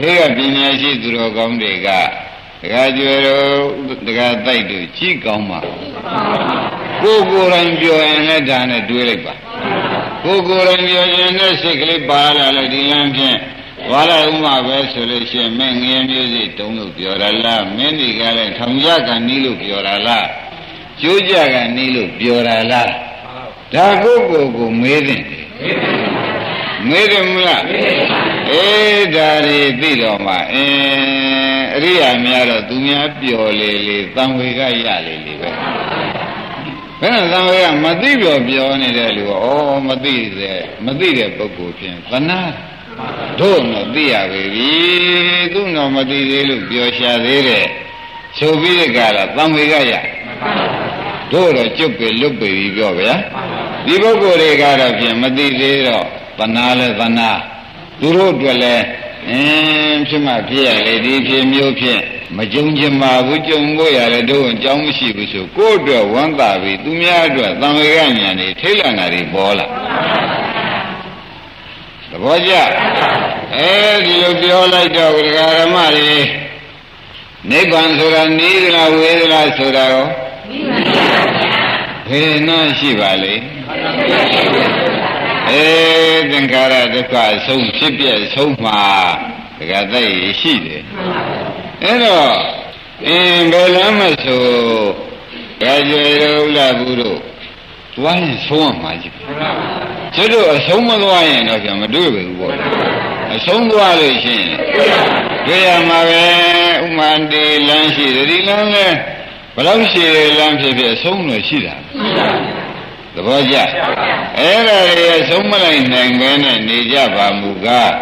ဘေးကပညာရှိသူတော်ကောင်းတွေကတခါကျွယ်တော့တခါတိုက်တို့ကြည့်ကောင်းပါကိုယ်ကိုယ်တိုင်ပြောရင်လည်းဒါနဲ့တွေးလိုက်ပါကိုယ်ကိုယ်တိုင်ပြောရင်လည်းစိတ်ကလေးပါလာလို့ဒီလမ်းဖြင့်သွားလိုက်ဥမာပဲဆိုလို့ရှိရင်မင်းငယ်မျိုးစိတုံးလို့ပြောတာလားမင်းဒီကလည်းထောင်ကြကန်နီးလို့ပြောတာလားကျိုးကြကန်နီးလို့ပြောတာလားဒါကိုကိုယ်ကိုမေးတဲ့ မေးတယ်မလားအေးဒါတွေသိတော့မှအင်းအရိယာများတော့သူများပျော်လေလေတံဝေကရလေလေပဲဘယ်နဲ့သံဝေကမသိပြောပြောနေတဲ့လူကဩမသိတဲ့မသိတဲ့ပုဂ္ဂိုလ်ဖြင့်သနာတို့တော့သိရပေပြီသူတော့မသိသေးလို့ပြောရှာသေးတယ်ဆိုပြီးတဲ့ကလာသံဝေကရတို့တော့ကျွတ်ပေလွတ်ပေပြီပြောဗျာဒီပုဂ္ဂိုလ်တွေကတော့ဖြင့်မသိသေးတော့ သနာလဲသနာသူတို့အတွက်လဲအင်းဖြစ်မှဖြစ်ရလေဒီဖြစ်မျိုးဖြင့်မကြုံချင်ပါဘူးကြုံဖို့ရတယ်တို့အကြောင်းမရှိဘူးဆိုကိုယ့်အတွက်ဝမ်းသာပြီသူများအတွက်သံဝေကညာနေထိတ်လန့်တာတွေပေါ်လာသဘောကျအဲဒီလိုပြောလိုက်တော့ဒကာရမတွေနိဗ္ဗာန်ဆိုတာနီးသလားဝေးသလားဆိုတာရောဘယ်နှရှိပါလိမ့် အဲသင်္ခါရဒုက္ခအဆုံးဖြစ်ပြဆုံးမှာဒကာသိရှိတယ်အဲ့တော့အင်းဘယ်လမ်းမဆိုရာဇေရုလာဘူးတို့သွားရင်ဆုံးရမှာကြီးကျွတ်တို့အဆုံးမသွားရင်တော့ပြန်မတွေ့ဘူးပေါ့အဆုံးသွားလို့ရှိရင်တွေ့ရမှာပဲဥမာတေလမ်းရှိတယ်ဒီလမ်းလဲဘယ်လောက်ရှိတယ်လမ်းဖြစ်ဖြစ်အဆုံးလို့ရှိတာ သဘောကျအဲ့ဒါတွေအဆုံးမလိုက်နိုင်ပဲနဲ့နေကြပါမူကား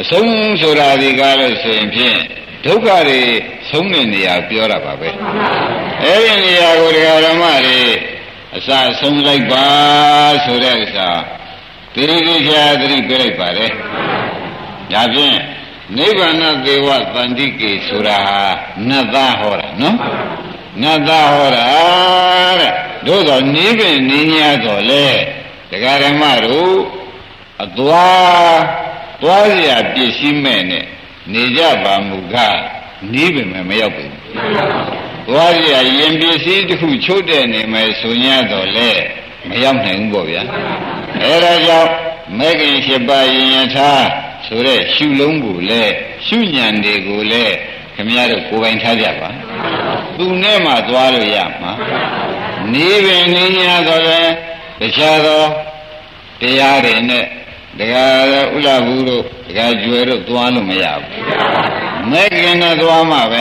အဆုံးဆိုတာဒီကားလို့ဆိုရင်ဖြင့်ဒုက္ခတွေဆုံးတဲ့နေရာပြောတာပါပဲအဲ့ဒီနေရာကိုတရားဓမ္မတွေအစဆုံးလိုက်ပါဆိုတဲ့ဥစ္စာတိရိစ္ဆာသတိပြလိုက်ပါလေဒါဖြင့်နိဗ္ဗာန်သေဝတန္တိကေဆိုတာဟာနတ်သားဟောတာနော်နတ်သားဟောတာတဲ့ တို့တော့နိဗ္ဗာန်နည်းများတော့လေတရားဓမ္မတို့အသွားသွားရပစ္စည်းမဲ့နဲ့နေကြပါမူကားနီးပင်မရောက်ဘူးသွားရရင်ပစ္စည်းတစ်ခုချုပ်တဲ့နေမယ်ဆို냐တော့လေမရောက်နိုင်ဘူးပေါ့ဗျာအဲဒါကြောင့်မဲခင်ရှိပါရင်ယထာဆိုတဲ့ရှုလုံးကိုလေရှုညံတွေကိုလေ ခမရတို့ကိုယ်ပိုင်ထားကြပါသူနဲ့မှသွားလို့ရမှာနေပင်နေ냐တော့လေတခြားသောတရားတွေနဲ့ဒကာဥလာဘူးတို့ဒကာကျွယ်တို့သွားလို့မရဘူးမဲခင်နဲ့သွားမှပဲ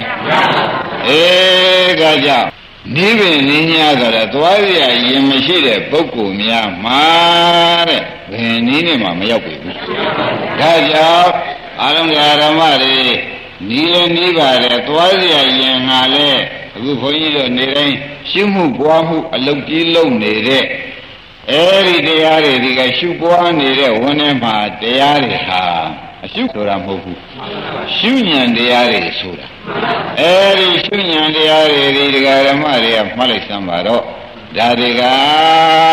အေးဒါကြောင့်နိဗ္ဗာန်နည်းများဆိုတော့သွားရရင်မရှိတဲ့ပုဂ္ဂိုလ်များမှာတဲ့ဘယ်နည်းနဲ့မှမရောက်ပြီဘူးဒါကြောင့်အာရုံဓမ္မတွေ နီးလည်းနီးပါတယ်သွားရရင်ငါလည်းအခုဘုန်းကြီးတို့နေတိုင်းရှင်းမှုပွားမှုအလုပ်ကြီးလုပ်နေတဲ့အဲဒီတရားတွေဒီကရှုပွားနေတဲ့ဝန်းထဲမှာတရားတွေဟာအရှုဆိုတာမဟုတ်ဘူးရှုဉဏ်တရားတွေဆိုတာအဲဒီရှုဉဏ်တရားတွေဒီဒကာဓမ္မတွေကမှတ်လိုက်စမ်းပါတော့ဒါတွေက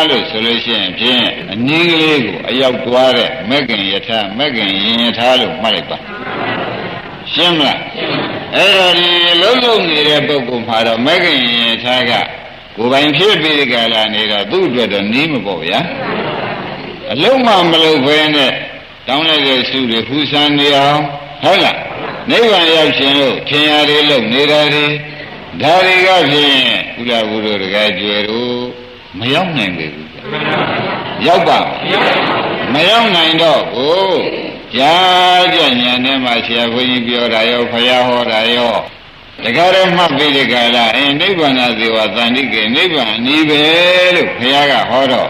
လို့ဆိုလို့ရှိရင်ဖြင့်အနည်းကလေးကိုအရောက်သွားတဲ့မက္ကင်ယထာမက္ကင်ယင်ယထာလို့မှတ်လိုက်ပါ ရှင်းမလားအဲ့တော့ဒီလုံးလုံးနေတဲ့ပုဂ္ဂိုလ်မှာတော့မက္ကင်ယင်ယထာကကိုယ်ပိုင်ဖြစ်ပြီးဒီကလာနေတော့သူ့အတွက်တော့နီးမပေါ့ဗျာအလုံးမမလုပ်ဘဲနဲ့တောင်းလိုက်တဲ့စုတွေဖူးဆန်းနေအောင်ဟုတ်လားနိဗ္ဗာန်ရောက်ခြင်းလို့ထင်ရတယ်လို့နေတာတွေဒါတွေကဖြင့်ကုလဘုရားတကယ်ကျွယ်တို့မရောက်နိုင်ပေဘူးရောက်ပါမရောက်နိုင်တော့ကို ကြားကြဉာဏ်နဲ့မှဆရာဘုန်းကြီးပြောတာရောဖရာဟောတာရောတခါတည်းမှတ်ပြီးဒီကလာအင်းနိဗ္ဗာန်သေဝသန္တိကေနိဗ္ဗာန်အနည်းပဲလို့ဘုရားကဟောတော့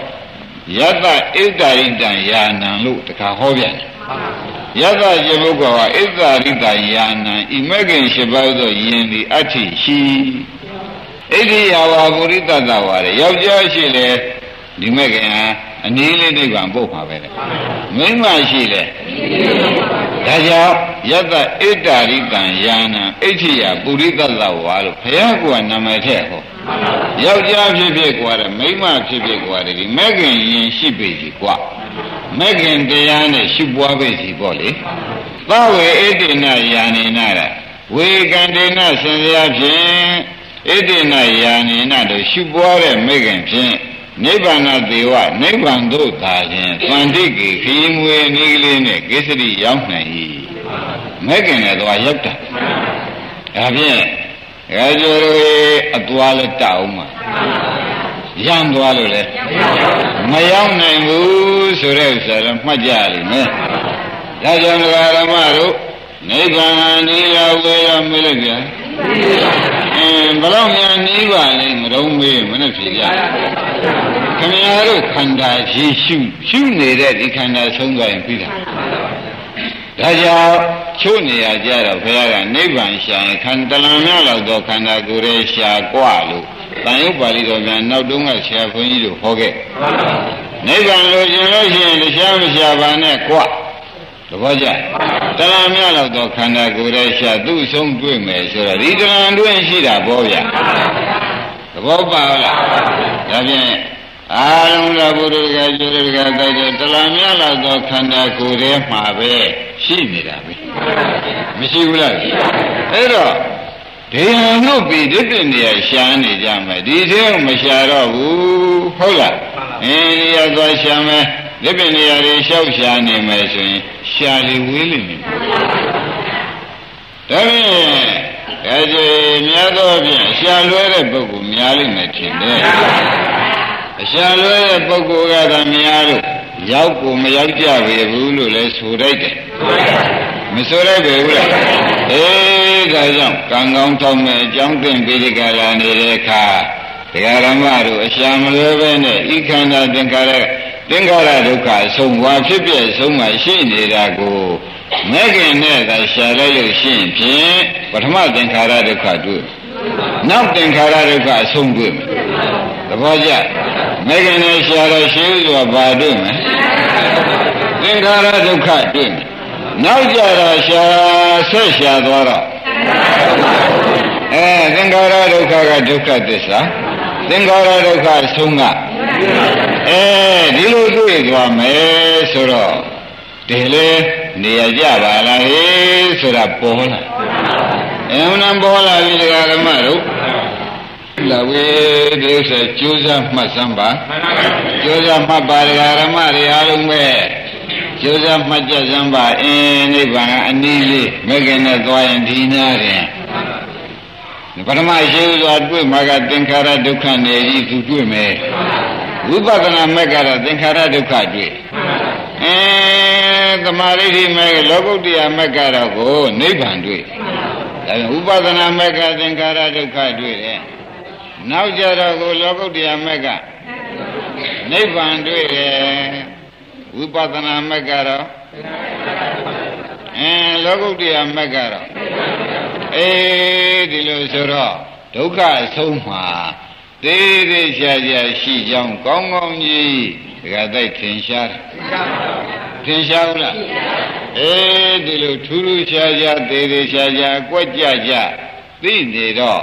ယတ္တဣဒ္ဓရိတံယာနံလို့တခါဟောပြန်တယ်ယတ္တကျေဘုကောဣဒ္ဓရိတံယာနံဤမဂ္ဂင်ရှိပါသောယင်ဒီအဋ္ဌိရှိဣတိယဝါပုရိတတဝါရယောက်ျားရှိလေဒီမဂ္ဂင်ဟာ အနည်းလေးနိဗ္ဗာန်ပို့မှာပဲလေမိန်းမရှိလေဒါကြောင့်ယတ္တဣဒ္ဓရိတံယာနံဣဋ္ဌိယပုရိတတဝါလို့ဘုရားကနာမည်ထည့်ဟောယောက်ျားဖြစ်ဖြစ်กว่าတယ်မိန်းမဖြစ်ဖြစ်กว่าတယ်ဒီမဂ္ဂင်ရင်ရှိပေစီกว่าမဂ္ဂင်တရားနဲ့ရှုပွားပေစီပေါ့လေ သဝေဣတိနယာနေနရဝေကန္တေနဆင်စရာဖြင့်ဣတိနယာနေနတို့ရှုပွားတဲ့မိခင်ဖြင့် နိဗ္ဗာန်သေဝနိဗ္ဗာန်သို့သာခြင်းသန္တိကေခီးမွေနီးကလေးနဲ့ကိစ္စရိရောက်နိုင်၏မိခင်နဲ့သွားရောက်တာဒါဖြင့်ရာဇဝရအသွားလက်တောက်မှာရမ်းသွားလို့လေမရောက်နိုင်ဘူးဆိုတဲ့ဥစ္စာတော့မှတ်ကြလိမ့်မယ်ဒါကြောင့်ဒကာရမတို့နိဗ္ဗာန်နိယဝေရမေးလိုက်ပြန်အင်းဘလောက်များနိဗ္ဗာန်လဲမတော့မေးမနဲ့ဖြေကြ ခင်ဗျားတို့ခန္ဓာရှိရှုရှုနေတဲ့ဒီခန္ဓာဆုံးသွားရင်ပြီးတာဒါကြောင့်ချို့နေရာကြတော့ဘုရားကနိဗ္ဗာန်ရှာရင်ခန္ဓာလမ်းများလောက်သောခန္ဓာကိုယ်ရဲ့ရှာกว่าလို့တန်ရုပ်ပါဠိတော်များနောက်တုန်းကဆရာဘုန်းကြီးတို့ဟောခဲ့နိဗ္ဗာန်လိုချင်လို့ရှိရင်တရားမရှာပါနဲ့กว่าသဘောကျတဏှာများလောက်သောခန္ဓာကိုယ်ရဲ့ရှာသူ့ဆုံးတွေ့မယ်ဆိုတော့ဒီတဏှာတွင်ရှိတာပေါ့ဗျာသ ဘောပါလားဒါဖြင့်အာရုံလာဘုရားကကျွရကတိုက်တဲ့တဏှာများလောက်သောခန္ဓာကိုယ်ရဲ့မှာပဲရှိနေတာပဲမရှိဘူးလားအဲ့တော့ဒေဟန်တို့ပြီးဒီပြနေရရှာနေကြမယ်ဒီသေးမရှာတော့ဘူးဟုတ်လားအင်းဒီရသွားရှာမယ်ဒီပြနေရတွေလျှောက်ရှာနေမယ်ဆိုရင်ရှာလေဝေးလိမ့်မယ်ဒါဖြင့်အဲဒီများသောဖြင့်ရှာလွဲတဲ့ပုဂ္ဂိုလ် များလိမ့်မယ်ထင်တယ်အရှာလွဲတဲ့ပုဂ္ဂိုလ်ကသာများလို့ရောက်ကိုမရောက်ကြပေဘူးလို့လဲဆိုလိုက်တယ်မဆိုလိုက်ပေဘူးလားအေးဒါကြောင့်ကံကောင်းထောက်မဲ့အကြောင်းတင်ပြီးဒီကလာနေတဲ့အခါတရားဓမ္မတို့အရှာမလွဲပဲနဲ့ဤခန္ဓာသင်္ခါရသင်္ခါရဒုက္ခအဆုံးဝါဖြစ်ပြဆုံးမှရှိနေတာကိုမဲ့ခင်နဲ့သာရှာလိုက်လို့ရှိရင်ဖြင့်ပထမသင်္ခါရဒုက္ခတွေ့ နောက်သင်္ခါရဒုက္ခအဆုံးတွေ့မယ်သဘောကျမဲ့ခင်နဲ့ရှာတော့ရှိဥစွာဘာတွေ့မယ်သင်္ခါရဒုက္ခတွေ့မယ်နောက်ကြတော့ရှာဆက်ရှာသွားတော့အဲသင်္ခါရဒုက္ခကဒုက္ခသစ္စာသင်္ခါရဒုက္ခဆုံးကအဲဒီလိုတွေ့သွားမယ်ဆိုတော့ဒီလေနေရကြပါလားဟေးဆိုတာပေါ်လာ အမှန်တန်ပေါ်လာပြီတရားဓမ္မတို့လာဝေဒီဥစ္စာကျိုးစားမှတ်စမ်းပါကျိုးစားမှတ်ပါတရားဓမ္မတွေအားလုံးပဲကျိုးစားမှတ်ကြစမ်းပါအင်းနိဗ္ဗာန်အနည်းလေးမကင်နဲ့သွားရင်ဒီနာတယ်ပထမရှိစွာတွေ့မှာကသင်္ခါရဒုက္ခနေကြီးသူတွေ့မယ်ဝိပဿနာမက်ကတော့သင်္ခါရဒုက္ခတွေ့အဲသမာဓိဋ္ဌိမက်ကလောကုတ္တရာမက်ကတော့ကိုနိဗ္ဗာန်တွေ့ ဒါပြန်ဥပဒနာမက်ကသင်္ခါရဒုက္ခတွေ့တယ်နောက်ကြတော့ကိုလောကုတ္တရာမက်ကနိဗ္ဗာန်တွေ့တယ်ဝိပဿနာမက်ကတော့အဲလောကုတ္တရာမက်ကတော့အေးဒီလိုဆိုတော့ဒုက္ခအဆုံးမှာသေးသေးချာချာရှိကြောင်းကောင်းကောင်းကြီးဒကာတိုက်ထင်ရှားတယ် ထင်ရှားဘူးလားအေးဒီလိုထူးထူးခြားခြားသေးသေးချာချာကွက်ကြကြသိနေတော့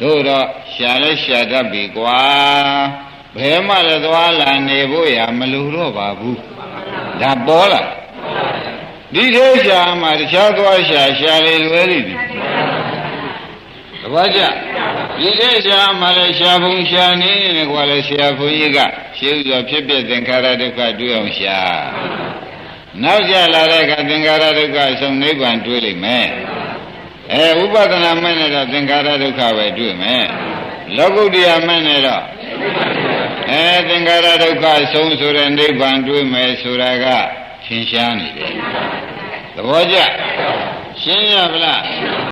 တို့တော့ရှာလဲရှာတတ်ပြီကွာဘယ်မှလည်းသွားလာနေဖို့ရမလိုတော့ပါဘူးဒါပေါ်လာဒီသေးရှာမှာတခြားသွားရှာရှာလေလွယ်လိမ့်မယ်တပည့်ကြဒီသေးရှာမှာလည်းရှာဖုံရှာနေတယ်ကွာလေဆရာဘုန်းကြီးကရှင်းဥစွာဖြစ်ဖြစ်သင်္ခါရဒုက္ခတွေ့အောင်ရှာ နောက်ကြလာတဲ့အခါသင်္ခါရဒုက္ခအဆုံးနိဗ္ဗာန်တွေ့လိမ့်မယ်အဲဥပဒနာမဲ့နဲ့တော့သင်္ခါရဒုက္ခပဲတွေ့မယ်လောကုတ္တရာမဲ့နဲ့တော့အဲသင်္ခါရဒုက္ခအဆုံးဆိုတဲ့နိဗ္ဗာန်တွေ့မယ်ဆိုတာကထင်ရှားနေတယ်သဘောကျရှင်းရဗလား